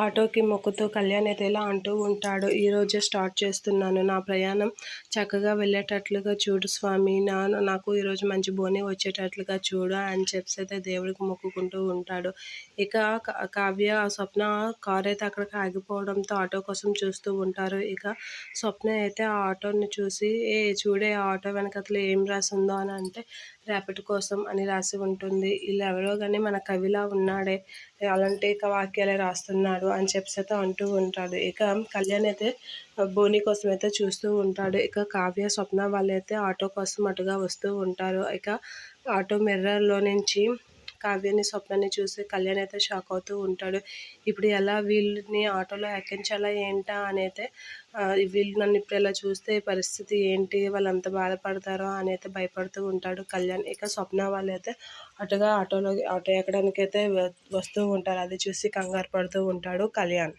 ఆటోకి మొక్కుతూ కళ్యాణ్ అయితే ఇలా అంటూ ఉంటాడు ఈరోజే స్టార్ట్ చేస్తున్నాను. నా ప్రయాణం చక్కగా వెళ్ళేటట్లుగా చూడు స్వామి. నా నాకు ఈరోజు మంచి బోని వచ్చేటట్లుగా చూడు అని చెప్పి అయితే దేవుడికి మొక్కుకుంటూ ఉంటాడు. ఇక కావ్య స్వప్న కార్ అయితే అక్కడికి ఆగిపోవడంతో ఆటో కోసం చూస్తూ ఉంటారు. ఇక స్వప్న అయితే ఆ ఆటోని చూసి ఏ చూడే ఆ ఆటో వెనకతలు ఏం రాసిందో అని అంటే రేపటి కోసం అని రాసి ఉంటుంది. ఇలా ఎవరో కానీ మన కవిలా ఉన్నాడే. అలాంటి వాక్యాలే రాస్తున్నాడు అని చెప్పి అయితే అంటూ ఉంటాడు. ఇక కళ్యాణ్ అయితే బోని కోసం అయితే చూస్తూ ఉంటాడు. ఇక కావ్య స్వప్న వాళ్ళైతే ఆటో కోసం అటుగా వస్తూ ఉంటారు. ఇక ఆటో మిర్రర్లో నుంచి కావ్యని స్వప్నాన్ని చూసి కళ్యాణ్ అయితే షాక్ అవుతూ ఉంటాడు. ఇప్పుడు ఎలా వీళ్ళని ఆటోలో ఎక్కించాలా ఏంటా అని అయితే వీళ్ళు నన్ను ఇప్పుడు ఎలా చూస్తే పరిస్థితి ఏంటి వాళ్ళు అంత బాధపడతారో అని అయితే భయపడుతూ ఉంటాడు కళ్యాణ్. ఇక స్వప్న వాళ్ళు అయితే అటుగా ఆటోలో ఆటో ఎక్కడానికి అయితే వస్తూ ఉంటారు. అది చూసి కంగారు పడుతూ ఉంటాడు కళ్యాణ్.